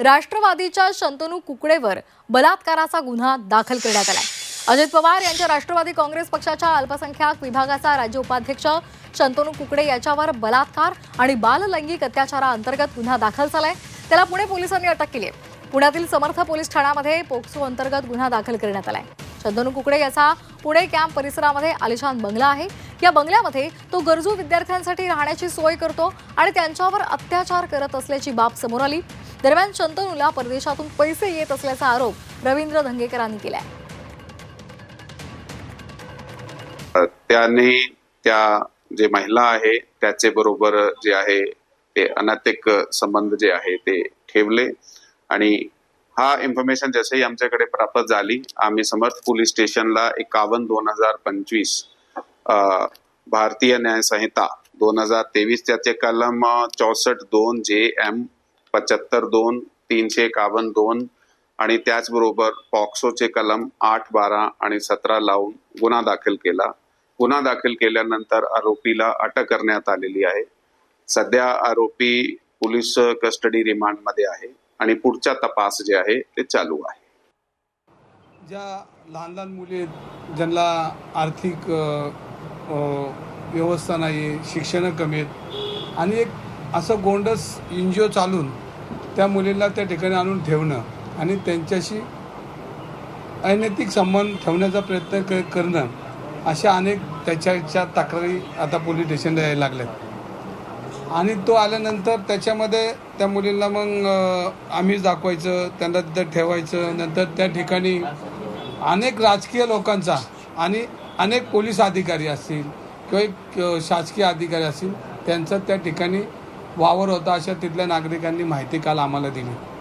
राष्ट्रवादीच्या शंतनू कुकडेवर बलात्काराचा गुन्हा दाखल करण्यात आलाय. अजित पवार यांच्या राष्ट्रवादी काँग्रेस पक्षाच्या अल्पसंख्याक विभागाचा राज्य उपाध्यक्ष शंतनू कुकडे याच्यावर बलात्कार आणि बाललैंगिक अत्याचाराअंतर्गत गुन्हा दाखल झालाय. त्याला पुणे पोलिसांनी अटक केली आहे. पुण्यातील समर्थ पोलीस ठाण्यामध्ये पोक्सो अंतर्गत गुन्हा दाखल करण्यात आलाय. शंतनू कुकडे याचा पुणे कॅम्प परिसरामध्ये आलिशान बंगला आहे. या बंगल्यामध्ये तो गरजू विद्यार्थ्यांसाठी राहण्याची सोय करतो आणि त्यांच्यावर अत्याचार करत असल्याची बाब समोर आली. दरम्यान शंतनूला परदेशातून पैसे येत असल्याचा आरोप रवींद्र धंगेकरांनी केलाय. त्याने त्या जे महिला आहे त्याचे बरोबर जे आहे ते अनैतिक संबंध जे आहे ते ठेवले. आणि हा इन्फॉर्मेशन जसंही आमच्याकडे प्राप्त झाली आम्ही समर्थ पोलीस स्टेशनला एकावन्न दोन हजार पंचवीस भारतीय न्यायसंहिता दोन हजार तेवीस त्याचे कलम चौसष्ट दोन जे एम पंच्याहत्तर दोन तीनशे एकावन्न दोन आणि त्याचबरोबर पॉक्सोचे कलम आठ बारा आणि सतरा लावून गुन्हा दाखल केला. गुन्हा दाखल केल्यानंतर आरोपीला अटक करण्यात आलेली आहे. सध्या आरोपी पोलीस कस्टडी रिमांडमध्ये आहे आणि पुढचा तपास जे आहे ते चालू आहे. ज्या लहान लहान मुले ज्यांना आर्थिक व्यवस्था नाही शिक्षण कमी आहेत आणि एक असं गोंडस एन जी ओ चालून त्या मुलीला त्या ठिकाणी आणून ठेवणं आणि त्यांच्याशी अनैतिक संबंध ठेवण्याचा प्रयत्न क करणं अशा अनेक त्याच्याच्या तक्रारी आता पोलीस स्टेशनला यायला लागल्यात. आणि तो आल्यानंतर त्याच्यामध्ये त्या मुलींना मग आम्हीच दाखवायचं त्यांना तिथं ठेवायचं नंतर त्या ठिकाणी अनेक राजकीय लोकांचा आणि अनेक पोलीस अधिकारी असतील किंवा एक शासकीय अधिकारी असतील त्यांचा त्या ठिकाणी वावर होता अशा तिथल्या नागरिकांनी माहिती काल आम्हाला दिली.